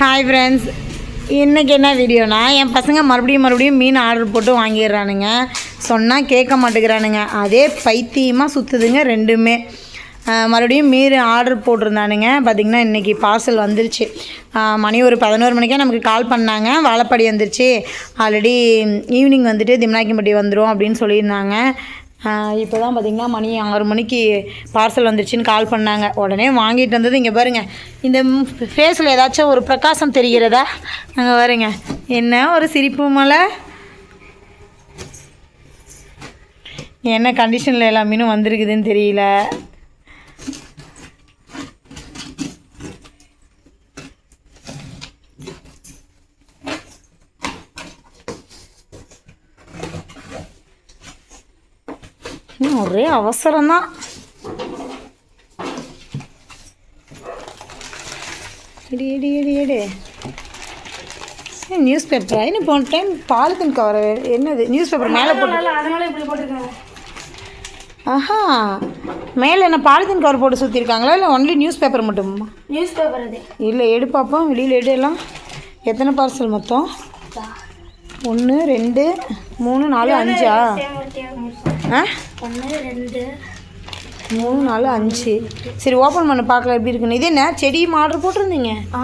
Hi friends இன்றைக்கி என்ன வீடியோனா என் பசங்க மறுபடியும் மறுபடியும் மீன் ஆர்டர் போட்டு வாங்கிடுறானுங்க. சொன்னால் கேட்க மாட்டேங்கிறானுங்க. அதே பைத்தியமாக சுற்றுதுங்க ரெண்டுமே. மறுபடியும் மீன் ஆர்டர் போட்டிருந்தானுங்க. பார்த்திங்கன்னா இன்றைக்கி பார்சல் வந்துருச்சு. மணி ஒரு பதினோரு மணிக்கே நமக்கு கால் பண்ணாங்க. வாழப்பாடி வந்துருச்சு. ஆல்ரெடி ஈவினிங் வந்துட்டு திம்னாக்கிம்பட்டி வந்துடும் அப்படின்னு சொல்லியிருந்தாங்க. இப்போ தான் பார்த்திங்கன்னா மணி ஆறு மணிக்கு பார்சல் வந்துருச்சுன்னு கால் பண்ணாங்க. உடனே வாங்கிட்டு வந்தது இங்கே பாருங்கள் இந்த ஃபேஸில் ஏதாச்சும் ஒரு பிரகாசம் தெரிகிறதா? அங்கே பாருங்க. என்ன ஒரு சிரிப்பு மலை? என்ன கண்டிஷனில் எல்லா மீனும் வந்திருக்குதுன்னு தெரியல. இன்னும் ஒரே அவசரம்தான். எடி எடி எடி எடு. நியூஸ் பேப்பரா இன்னும் போன டைம் பாலித்தீன் கவர் என்னது? நியூஸ் பேப்பர் மேலே போட்டு ஆஹா. மேலே என்ன பாலித்தீன் கவர் போட்டு சுற்றிருக்காங்களா இல்லை ஒன்லி நியூஸ் பேப்பர் மட்டுமா? நியூஸ் பேப்பர் அது. இல்லை எடு பார்ப்போம் வெளியில் எடு எல்லாம். எத்தனை பார்சல் மொத்தம்? ஒன்று ரெண்டு மூணு நாலு அஞ்சா? ஒன்று ரெண்டு. மூணு நாலு அஞ்சு. சரி ஓப்பன் பண்ண பார்க்கல எப்படி இருக்குன்னு. இது என்ன? செடியும் ஆர்டர் போட்டிருந்தீங்க? ஆ.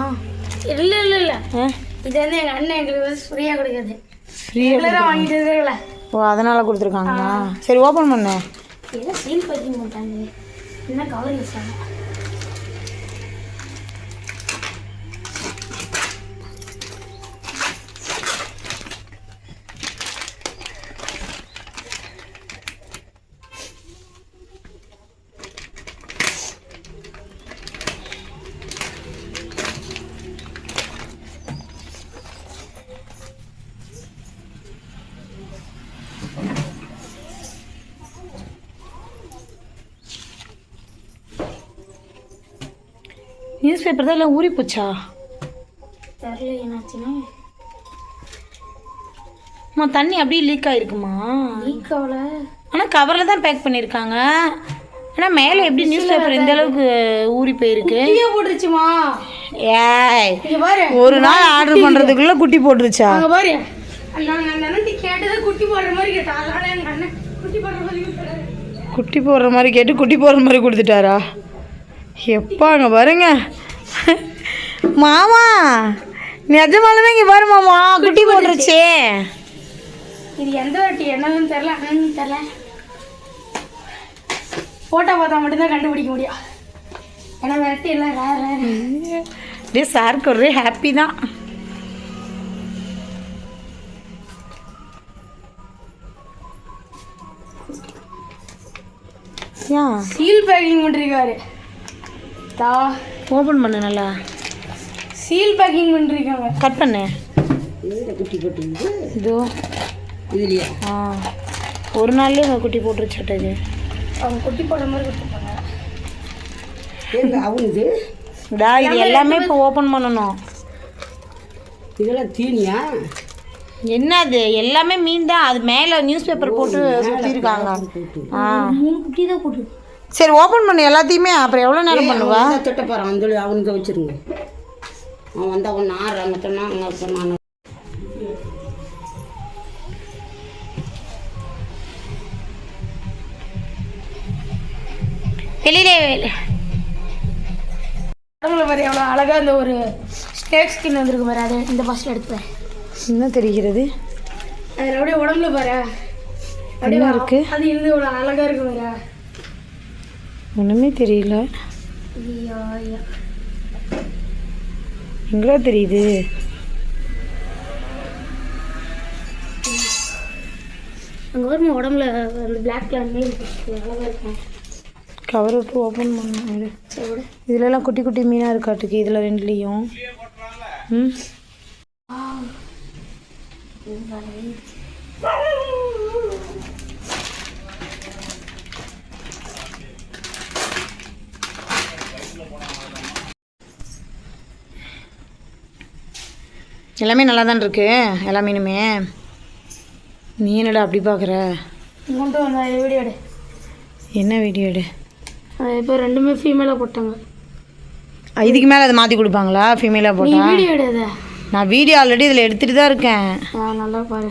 இல்லை இல்லை இல்லை. இது வந்து எங்கள் அண்ணன் எங்களுக்கு ஃப்ரீயாக கொடுக்குறது ஃப்ரீயாக வாங்கிட்டு இருக்கல. ஓ அதனால் கொடுத்துருக்காங்களா? சரி ஓப்பன் பண்ணு. சீல் பேக்கிங் பண்ணிட்டாங்க என்ன கவர் யூஸ் நியூஸ் பேப்பர் தான் இல்லை ஊறி போச்சா? தெரில என்னாச்சுன்னா. அம்மா தண்ணி அப்படியே லீக் ஆகிருக்குமா லீக் ஆகல. ஆனால் கவரில் தான் பேக் பண்ணியிருக்காங்க. ஆனால் மேலே எப்படி நியூஸ் பேப்பர் இந்த அளவுக்கு ஊறி போயிருக்கு? போட்டுருச்சுமா? ஏய் ஒரு நாள் ஆர்டர் பண்ணுறதுக்குள்ளே குட்டி போட்டுருச்சா? பாரு. குட்டி போடுற மாதிரி கேட்டா. குட்டி போடுற மாதிரி கேட்டு குட்டி போடுற மாதிரி கொடுத்துட்டாரா? எப்பா அங்கே பாருங்க. மாமா நிஜமாலுமே இங்கே பாரு மாமா குட்டி போட்டுருச்சே. இது எந்த வாட்டி என்னதுன்னு தெரில என்னன்னு தெரில ஃபோட்டோ பார்த்தா மட்டும்தான் கண்டுபிடிக்க முடியும். ஏன்னா வெரைட்டி எல்லாம் ரேர் ரேர் அப்படியே சாருக்கு ஒரே ஹாப்பி தான். சீல் பேக்கிங் பண்ணிருக்காரு. தா ஓப்பன் பண்ணு நல்லா. சீல் பேக்கிங் பண்ணிருக்காங்க கட் பண்ணு. குட்டி போட்டு இதோ. இதுலையா? ஆ. ஒரு நாள்லயே குட்டி போட்டுருச்சாட்டது அவங்க குட்டி போடுற மாதிரி கொடுத்துருப்பாங்க அவனுது? டா இது எல்லாமே இப்போ ஓப்பன் பண்ணணும். இதெல்லாம் தீனியா? என்னது? எல்லாமே மீன் தான். அது மேலே நியூஸ் பேப்பர் போட்டு சுற்றிருக்காங்க ஆ. மூணு குட்டி தான் போட்டு சரி ஓப்பன் பண்ணு எல்லாத்தையுமே. அப்புறம் எவ்வளோ நேரம் பண்ணுவா? தொட்ட போகிறான் வந்து அவனுக்கு வச்சிருங்க. அவன் வந்தா ஒன்று ஆறு அங்கிட்டனா அங்கே நான் வெளியிலே உடம்புல பாரு எவ்வளோ அழகாக இந்த ஒரு ஸ்னேக் ஸ்கின் வந்திருக்கு பாரு அது இந்த பஸ்ஸில் எடுத்துப்பேன் என்ன தெரிகிறது? அதில் அப்படியே உடம்புல பாரு. அப்படியே என்ன இருக்கு? அது இருந்து இவ்வளோ அழகாக இருக்கு பாரு. ஒன்றுமே தெரியல. எங்களா தெரியுது? அங்கே வருமா உடம்புல அந்த பிளாக் கலர் மீன் இருக்கு. அழகாக இருக்கும் கவர் விட்டு ஓப்பன் பண்ணு இதுலலாம் குட்டி குட்டி மீனாக இருக்காட்டுக்கு இதில் ரெண்டுலேயும். ம்? எல்லாமே நல்லா தான் இருக்கு எல்லா மீனுமே. நீ என்னடா அப்படி பார்க்குற வீடியோ எடு. என்ன வீடியோ எடு? இப்போ ரெண்டுமே ஃபீமேலாக போட்டாங்க. இதுக்கு மேலே அதை மாற்றி கொடுப்பாங்களா? ஃபீமேலாக போட்டா? வீடியோ எடுத நான் வீடியோ ஆல்ரெடி இதில் எடுத்துகிட்டு தான் இருக்கேன் நல்லா பாரு.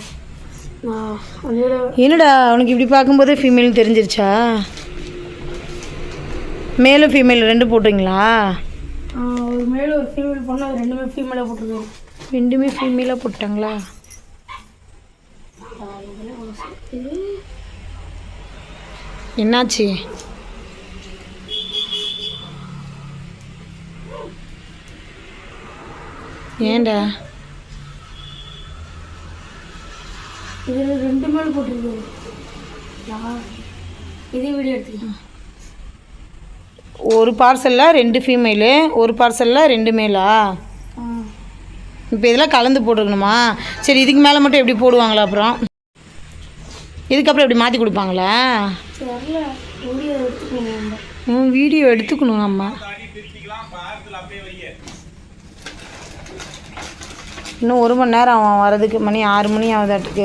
என்னடா உனக்கு இப்படி பார்க்கும்போதே ஃபீமேல் தெரிஞ்சிருச்சா? மேலும் ஃபீமேல் ரெண்டு போட்டுங்களா? ஒரு மேல ஒரு ஃபீமேல் பொண்ணு ரெண்டுமே ஃபீமேலாக போட்டிருக்காரு ரெண்டுமே ஃபீமேலாக போட்டாங்களா? என்னாச்சு? ஏண்டா இதில் ரெண்டு மேல் போட்டிருக்காரு இதே வீடியோ எடுத்துக்கலாம் ஒரு பார்சலில் ரெண்டு ஃபீமேலு ஒரு பார்சலில் ரெண்டு மேலா இப்போ இதெல்லாம் கலந்து போட்டுக்கணுமா சரி இதுக்கு மேலே மட்டும் எப்படி போடுவாங்களா அப்புறம்? இதுக்கப்புறம் எப்படி மாற்றி கொடுப்பாங்களா? வீடியோ எடுத்துக்கணும். நம்ம ம் வீடியோ எடுத்துக்கணும் நம்ம. இன்னும் ஒரு மணி நேரம் அவன் வரதுக்கு மணி ஆறு மணி ஆகுதாட்டுக்கு.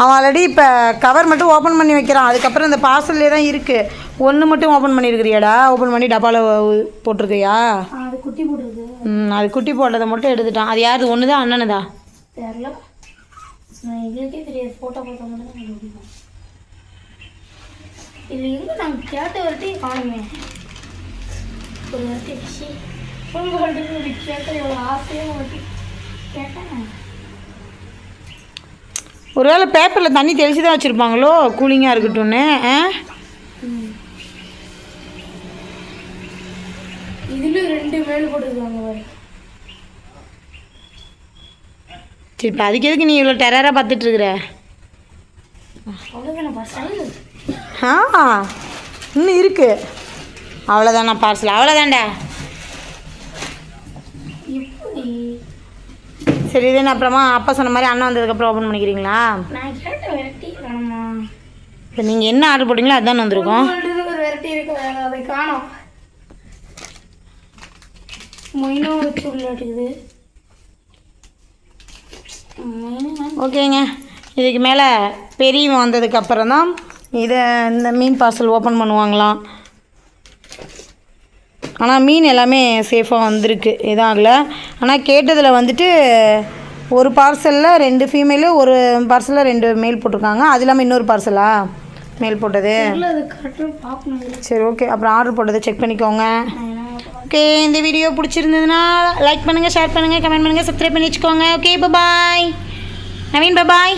அவன் ஆல்ரெடி இப்போ கவர் மட்டும் ஓப்பன் பண்ணி வைக்கிறான். அதுக்கப்புறம் இந்த பார்சல்லே தான் இருக்குது ஒன்று மட்டும் ஓப்பன் பண்ணியிருக்கிறியாடா ஓப்பன் பண்ணி டப்பாவில் போட்டிருக்கியா? அது குட்டி போட்டிருக்கு ம் அது குட்டி போட்டதை மட்டும் எடுத்துட்டான். அது யாரு ஒன்று தான் அண்ணனுதா? தெரில நான் எங்களுக்கே தெரியாது. ஃபோட்டோ பார்த்தா மட்டும் தான் கண்டுபிடிப்போம். இது எங்கே நாங்கள் கேட்ட வரட்டையும் காணுமே. ஒரு வரட்டி ஃபோன் ஒரு எவ்வளோ ஆசையாக கேட்டேன் ஒருவேளை பேப்பரில் தண்ணி தெளிச்சு தான் வச்சுருப்பாங்களோ கூலிங்காக இருக்கட்டும்னு ஆ? இதுல ரெண்டு மேல் போட்டிருக்காங்க பாரு. சரி இப்போ அதுக்கு எதுக்கு நீ இவ்வளோ டெரராக பார்த்துட்டு இருக்கிற ஆ இன்னும் இருக்கு. அவ்வளோதானா பார்சல் அவ்வளோதான்டா சரி இது அப்புறமா அப்பா சொன்ன மாதிரி அண்ணன் வந்ததுக்கப்புறம் ஓப்பன் பண்ணிக்கிறீங்களா? இப்போ நீங்கள் என்ன ஆர்டர் போட்டிங்களோ அதுதான் வந்திருக்கோம் உங்கள்ட்ட ஒரு வெரைட்டி இருக்கு வேற அதை காணோம் மொயினும் வச்சு மொயினும் ஓகேங்க. இதுக்கு மேலே பெரியவன் வந்ததுக்கு அப்புறம் தான் இதை இந்த மீன் பார்சல் ஓப்பன் பண்ணுவாங்களாம். ஆனால் மீன் எல்லாமே சேஃபாக வந்திருக்கு. எதுவும் ஆகலை ஆனால் கேட்டதில் வந்துட்டு ஒரு பார்சலில் ரெண்டு ஃபீமேலு ஒரு பார்சலில் ரெண்டு மேல் போட்டிருக்காங்க. அது இல்லாமல் இன்னொரு பார்சலா மேல் போட்டது. சரி ஓகே அப்புறம் ஆர்டர் போட்டதை செக் பண்ணிக்கோங்க. ஓகே இந்த வீடியோ பிடிச்சிருந்ததுன்னா லைக் பண்ணுங்கள் ஷேர் பண்ணுங்கள் கமெண்ட் பண்ணுங்கள் சப்ஸ்கிரைப் பண்ணி வச்சுக்கோங்க. ஓகே பாய் நவீன் பாய்